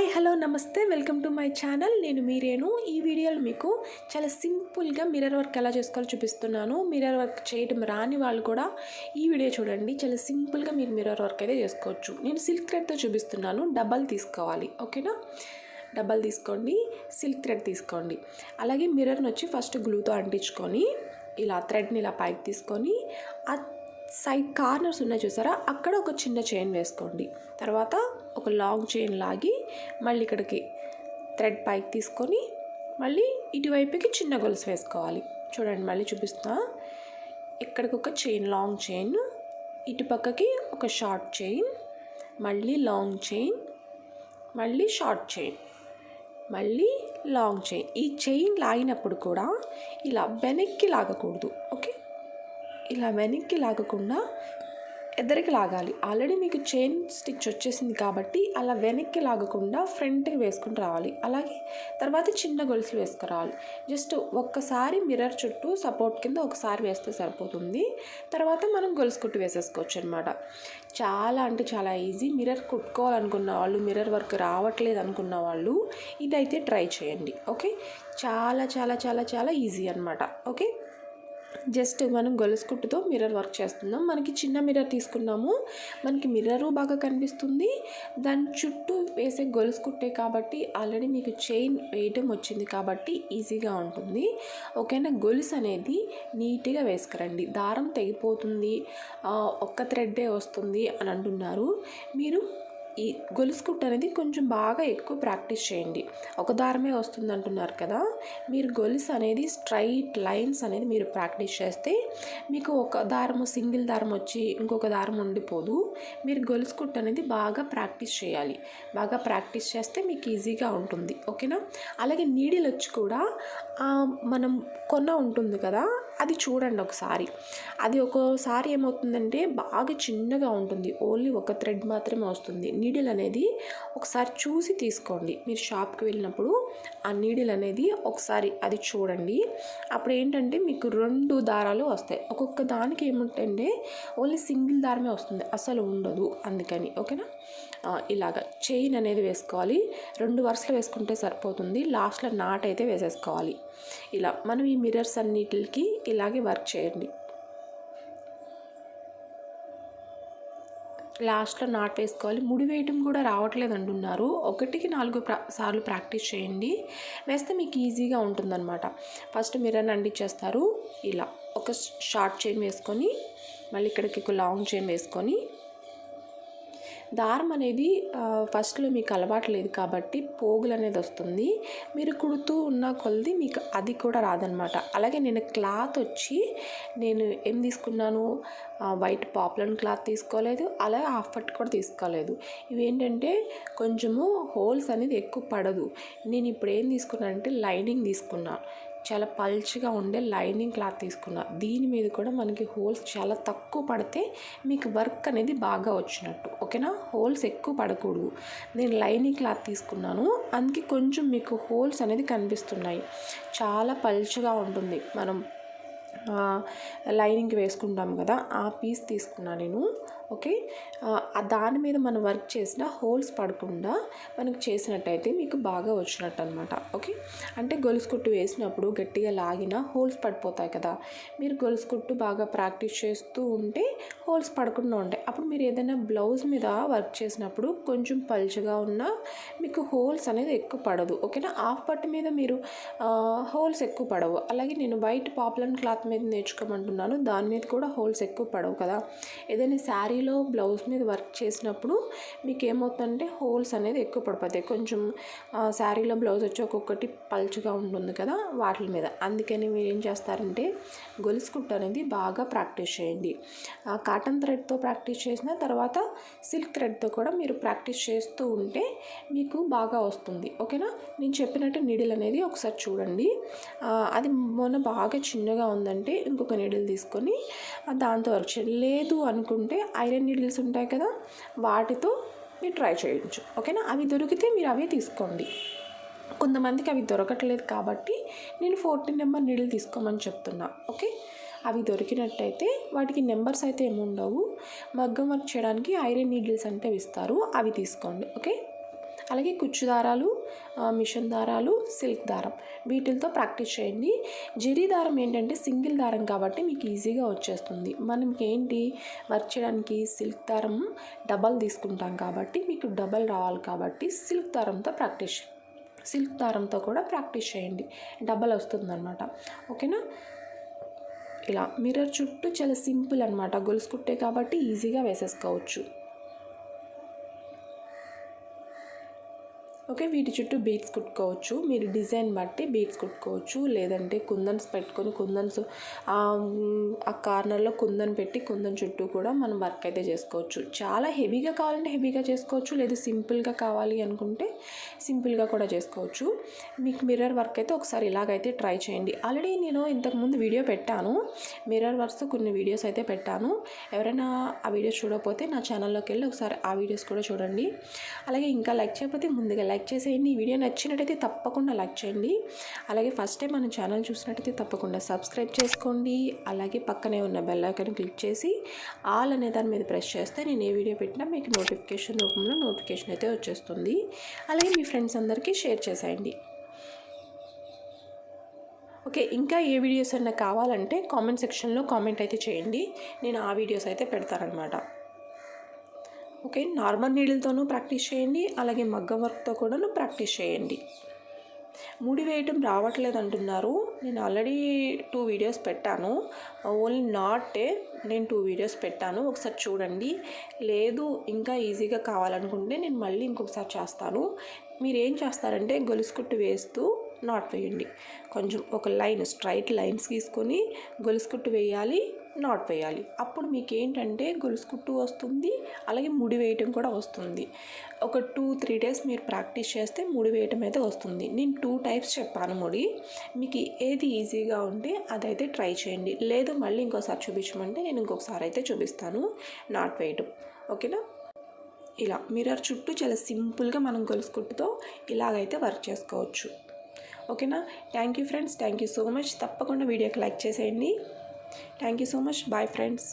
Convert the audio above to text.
Hi hello నమస్తే welcome to my channel. నేను మీరేను ఈ వీడియోలో మీకు చాలా సింపుల్గా మిర్రర్ వర్క్ ఎలా చేసుకోవాలో చూపిస్తున్నాను. మిర్రర్ వర్క్ చేయడం రాని వాళ్ళు కూడా ఈ వీడియో చూడండి. చాలా సింపుల్గా మీరు మిర్రర్ వర్క్ అయితే చేసుకోవచ్చు. నేను సిల్క్ థ్రెడ్తో చూపిస్తున్నాను. డబ్బల్ తీసుకోవాలి. ఓకేనా? డబ్బల్ తీసుకోండి. సిల్క్ థ్రెడ్ తీసుకోండి. అలాగే మిర్రర్ని వచ్చి ఫస్ట్ గ్లూతో అంటించుకొని ఇలా థ్రెడ్ని ఇలా పైకి తీసుకొని ఆ సైడ్ కార్నర్స్ ఉన్నాయి చూసారా? అక్కడ ఒక చిన్న చైన్ వేసుకోండి. తర్వాత ఒక లాంగ్ చైన్ లాగి మళ్ళీ ఇక్కడికి థ్రెడ్ పైకి తీసుకొని మళ్ళీ ఇటువైపుకి చిన్న గొలుసు వేసుకోవాలి. చూడండి మళ్ళీ చూపిస్తా ఇక్కడికి ఒక చైన్ లాంగ్ చైన్. ఇటు పక్కకి ఒక షార్ట్ చైన్ మళ్ళీ లాంగ్ చైన్ మళ్ళీ షార్ట్ చైన్ మళ్ళీ లాంగ్ చైన్. ఈ చైన్ లాగినప్పుడు కూడా ఇలా వెనక్కి లాగకూడదు ఓకే? ఇలా వెనక్కి లాగకుండా ఇద్దరికి లాగాలి. ఆల్రెడీ మీకు చైన్ స్టిచ్ వచ్చేసింది కాబట్టి అలా వెనక్కి లాగకుండా ఫ్రంట్కి వేసుకుని రావాలి. అలాగే తర్వాత చిన్న గొలుసులు వేసుకురావాలి. జస్ట్ ఒక్కసారి మిర్రర్ చుట్టూ సపోర్ట్ కింద ఒకసారి వేస్తే సరిపోతుంది. తర్వాత మనం గొలుసు కుట్టు వేసేసుకోవచ్చు అనమాట చాలా అంటే చాలా ఈజీ మిర్రర్ కుట్టుకోవాలనుకున్న వాళ్ళు మిర్రర్ వర్క్ రావట్లేదు అనుకున్న వాళ్ళు ఇదైతే ట్రై చేయండి. ఓకే చాలా చాలా చాలా చాలా ఈజీ అనమాట ఓకే జస్ట్ మనం గొలుసు కుట్టుతో మిర్రర్ వర్క్ చేస్తున్నాం. మనకి చిన్న మిర్రర్ తీసుకున్నాము. మనకి మిర్రరు బాగా కనిపిస్తుంది. దాని చుట్టూ వేసే గొలుసు కుట్టే కాబట్టి ఆల్రెడీ మీకు చైన్ వేయటం వచ్చింది కాబట్టి ఈజీగా ఉంటుంది. ఓకేనా? గొలుసు అనేది నీట్గా వేసుకురండి. దారం తెగిపోతుంది. ఒక్క థ్రెడ్డే వస్తుంది అని అంటున్నారు. మీరు ఈ గొలుసు కుట్టు అనేది కొంచెం బాగా ఎక్కువ ప్రాక్టీస్ చేయండి. ఒక దారమే వస్తుంది అంటున్నారు కదా. మీరు గొలుసు అనేది స్ట్రైట్ లైన్స్ అనేది మీరు ప్రాక్టీస్ చేస్తే మీకు ఒక దారము సింగిల్ దారం వచ్చి ఇంకొక దారం ఉండిపోదు. మీరు గొలుసు కుట్టు అనేది బాగా ప్రాక్టీస్ చేయాలి. బాగా ప్రాక్టీస్ చేస్తే మీకు ఈజీగా ఉంటుంది. ఓకేనా? అలాగే నీడిల్ వచ్చి కూడా మనం కొన్న ఉంటుంది కదా అది చూడండి ఒకసారి. అది ఒక్కోసారి ఏమవుతుందంటే బాగా చిన్నగా ఉంటుంది. ఓన్లీ ఒక థ్రెడ్ మాత్రమే వస్తుంది. నీడిల్ అనేది ఒకసారి చూసి తీసుకోండి. మీరు షాప్కి వెళ్ళినప్పుడు ఆ నీడిల్ అనేది ఒకసారి అది చూడండి. అప్పుడు ఏంటంటే మీకు రెండు దారాలు వస్తాయి. ఒక్కొక్క దానికి ఏముంటంటే ఓన్లీ సింగిల్ దారమే వస్తుంది. అసలు ఉండదు అందుకని. ఓకేనా? ఇలాగ చైన్ అనేది వేసుకోవాలి. రెండు వరుసలు వేసుకుంటే సరిపోతుంది. లాస్ట్లో నాట్ అయితే వేసేసుకోవాలి. ఇలా మనం ఈ మిర్రర్స్ అన్నిటికి ఇలాగే వర్క్ చేయండి. లాస్ట్లో నాట్ వేసుకోవాలి. ముడి వేయటం కూడా రావట్లేదు అంటున్నారు ఒకటికి నాలుగు ప్రా సార్లు ప్రాక్టీస్ చేయండి. వేస్తే మీకు ఈజీగా ఉంటుందన్నమాట. ఫస్ట్ మిర్రర్ని అంటించేస్తారు. ఇలా ఒక షార్ట్ చైన్ వేసుకొని మళ్ళీ ఇక్కడికి ఒక లాంగ్ చైన్ వేసుకొని దారం అనేది ఫస్ట్లో మీకు అలవాటు లేదు కాబట్టి పోగులు అనేది వస్తుంది. మీరు కుడుతూ ఉన్న కొలది మీకు అది కూడా రాదనమాట. అలాగే నేను క్లాత్ వచ్చి నేను ఏం తీసుకున్నాను? వైట్ పాపులర్ క్లాత్ తీసుకోలేదు అలాగే హాఫ్ పట్టు కూడా తీసుకోలేదు. ఇవేంటంటే కొంచెము హోల్స్ అనేది ఎక్కువ పడదు. నేను ఇప్పుడు ఏం తీసుకున్నానంటే లైనింగ్ తీసుకున్నాను చాలా పల్చగా ఉండే లైనింగ్ క్లాత్ తీసుకున్నా. దీని మీద కూడా మనకి హోల్స్ చాలా తక్కువ పడితే మీకు వర్క్ అనేది బాగా వచ్చినట్టు. ఓకేనా? హోల్స్ ఎక్కువ పడకూడదు. నేను లైనింగ్ క్లాత్ తీసుకున్నాను. అందుకే కొంచెం మీకు హోల్స్ అనేది కనిపిస్తున్నాయి. చాలా పల్చగా ఉంటుంది. మనం లైనింగ్ వేసుకుంటాం కదా ఆ పీస్ తీసుకున్నా నేను. ఓకే? ఆ, దాని మీద మనం వర్క్ చేసిన హోల్స్ పడకుండా మనకు చేసినట్టయితే మీకు బాగా వచ్చినట్టు అనమాట ఓకే? అంటే గొలుసు కుట్టు వేసినప్పుడు గట్టిగా లాగిన హోల్స్ పడిపోతాయి కదా. మీరు గొలుసు కుట్టు బాగా ప్రాక్టీస్ చేస్తూ ఉంటే హోల్స్ పడకుండా ఉంటాయి. అప్పుడు మీరు ఏదైనా బ్లౌజ్ మీద వర్క్ చేసినప్పుడు కొంచెం పల్చగా ఉన్న మీకు హోల్స్ అనేది ఎక్కువ పడదు. ఓకేనా? హాఫ్ పట్టు మీద మీరు హోల్స్ ఎక్కువ పడవు. అలాగే నేను వైట్ పాపులర్ క్లాత్ మీద నేర్చుకోమంటున్నాను. దాని మీద కూడా హోల్స్ ఎక్కువ పడవు కదా. ఏదైనా శారీలో బ్లౌజ్ మీద వర్క్ చేసినప్పుడు మీకు ఏమవుతుందంటే హోల్స్ అనేది ఎక్కువ పడిపోతాయి. కొంచెం శారీలో బ్లౌజ్ వచ్చి ఒక్కొక్కటి పల్చగా ఉంటుంది కదా వాటి మీద. అందుకని మీరు ఏం చేస్తారంటే గొలుసు కుట్టు అనేది బాగా ప్రాక్టీస్ చేయండి. కాటన్ థ్రెడ్తో ప్రాక్టీస్ చేసిన తర్వాత సిల్క్ థ్రెడ్తో కూడా మీరు ప్రాక్టీస్ చేస్తూ ఉంటే మీకు బాగా వస్తుంది. ఓకేనా? నేను చెప్పినట్టు నీడిల్ అనేది ఒకసారి చూడండి. అది మొన్న బాగా చిన్నగా ఉందంటే ఇంకొక నీడిల్ తీసుకొని దాంతో వర్క్ చేయండి లేదు అనుకుంటే ఐరన్ నీడిల్స్ ఉంటాయి కదా వాటితో మీరు ట్రై చేయొచ్చు. ఓకేనా అవి దొరికితే మీరు అవే తీసుకోండి. కొంతమందికి అవి దొరకట్లేదు కాబట్టి నేను ఫోర్టీన్ నెంబర్ నీడిల్ తీసుకోమని చెప్తున్నా. ఓకే అవి దొరికినట్టయితే వాటికి నెంబర్స్ అయితే ఏమి ఉండవు. మగ్గం వర్క్ చేయడానికి ఐరన్ నీడిల్స్ అంటే ఇస్తారు. అవి తీసుకోండి. ఓకే అలాగే కుచ్చు దారాలు మిషన్ దారాలు సిల్క్ దారం వీటితో ప్రాక్టీస్ చేయండి. జరీ దారం ఏంటంటే సింగిల్ దారం కాబట్టి మీకు ఈజీగా వచ్చేస్తుంది. మనకి ఏంటి వర్క్ చేయడానికి సిల్క్ దారం డబల్ తీసుకుంటాం కాబట్టి మీకు డబల్ రావాలి కాబట్టి సిల్క్ దారంతో ప్రాక్టీస్ సిల్క్ దారంతో కూడా ప్రాక్టీస్ చేయండి. డబల్ వస్తుందన్నమాట. ఓకేనా? ఇలా మిర్రర్ చుట్టూ చాలా సింపుల్ అనమాట గొలుసు కుట్టే కాబట్టి ఈజీగా వేసేసుకోవచ్చు. ఓకే వీటి చుట్టూ బీట్స్ కుట్టుకోవచ్చు. మీరు డిజైన్ బట్టి బీట్స్ కుట్టుకోవచ్చు. లేదంటే కుందన్స్ పెట్టుకొని కుందన్స్ ఆ కార్నర్లో కుందన్ పెట్టి కుందన్ చుట్టూ కూడా మనం వర్క్ అయితే చేసుకోవచ్చు. చాలా హెవీగా కావాలంటే హెవీగా చేసుకోవచ్చు. లేదు సింపుల్గా కావాలి అనుకుంటే సింపుల్గా కూడా చేసుకోవచ్చు. మీకు మిర్రర్ వర్క్ అయితే ఒకసారి ఇలాగైతే ట్రై చేయండి. ఆల్రెడీ నేను ఇంతకుముందు వీడియో పెట్టాను. మిర్రర్ వర్క్స్ కొన్ని వీడియోస్ అయితే పెట్టాను. ఎవరైనా ఆ వీడియోస్ చూడకపోతే నా ఛానల్లోకి వెళ్ళి ఒకసారి ఆ వీడియోస్ కూడా చూడండి. అలాగే ఇంకా లైక్ చేయకపోతే ముందుగా లైక్ చేసేయండి. ఈ వీడియో నచ్చినట్టయితే తప్పకుండా లైక్ చేయండి. అలాగే ఫస్ట్ టైం మన ఛానల్ చూసినట్టయితే తప్పకుండా సబ్స్క్రైబ్ చేసుకోండి. అలాగే పక్కనే ఉన్న బెల్ ఐకాన్ క్లిక్ చేసి ఆల్ అనే దాని మీద ప్రెస్ చేస్తే నేను ఏ వీడియో పెట్టినా మీకు నోటిఫికేషన్ రూపంలో నోటిఫికేషన్ అయితే వచ్చేస్తుంది. అలాగే మీ ఫ్రెండ్స్ అందరికీ షేర్ చేసేయండి. ఓకే ఇంకా ఏ వీడియోస్ అయినా కావాలంటే కామెంట్ సెక్షన్లో కామెంట్ అయితే చేయండి. నేను ఆ వీడియోస్ అయితే పెడతానమాట ఓకే నార్మల్ నీడిల్తోనూ ప్రాక్టీస్ చేయండి అలాగే మగ్గం వర్క్తో కూడాను ప్రాక్టీస్ చేయండి. ముడి వేయటం రావట్లేదు అంటున్నారు నేను ఆల్రెడీ టూ వీడియోస్ పెట్టాను. ఓన్లీ నాటే నేను టూ వీడియోస్ పెట్టాను. ఒకసారి చూడండి. లేదు ఇంకా ఈజీగా కావాలనుకుంటే నేను మళ్ళీ ఇంకొకసారి చేస్తాను. మీరు ఏం చేస్తారంటే గొలుసు కుట్టు వేస్తూ నాట్ వేయండి. కొంచెం ఒక లైన్ స్ట్రైట్ లైన్స్ తీసుకొని గొలుసు కుట్టు వేయాలి. నాట్ వేయాలి. అప్పుడు మీకు ఏంటంటే గొలుసు కుట్టు వస్తుంది అలాగే ముడి వేయటం కూడా వస్తుంది. ఒక టూ త్రీ డేస్ మీరు ప్రాక్టీస్ చేస్తే ముడి వేయటం అయితే వస్తుంది. నేను టూ టైప్స్ చెప్పాను ముడి. మీకు ఏది ఈజీగా ఉంటే అదైతే ట్రై చేయండి. లేదు మళ్ళీ ఇంకోసారి చూపించమంటే నేను ఇంకొకసారి అయితే చూపిస్తాను. నాట్ వేయటం. ఓకేనా? ఇలా మిర్రర్ చుట్టూ చాలా సింపుల్గా మనం గొలుసు కుట్టుతో ఇలాగైతే వర్క్ చేసుకోవచ్చు. ఓకేనా? Thank you friends. Thank you so much. తప్పకుండా వీడియోకి లైక్ చేసేయండి. Thank you so much bye friends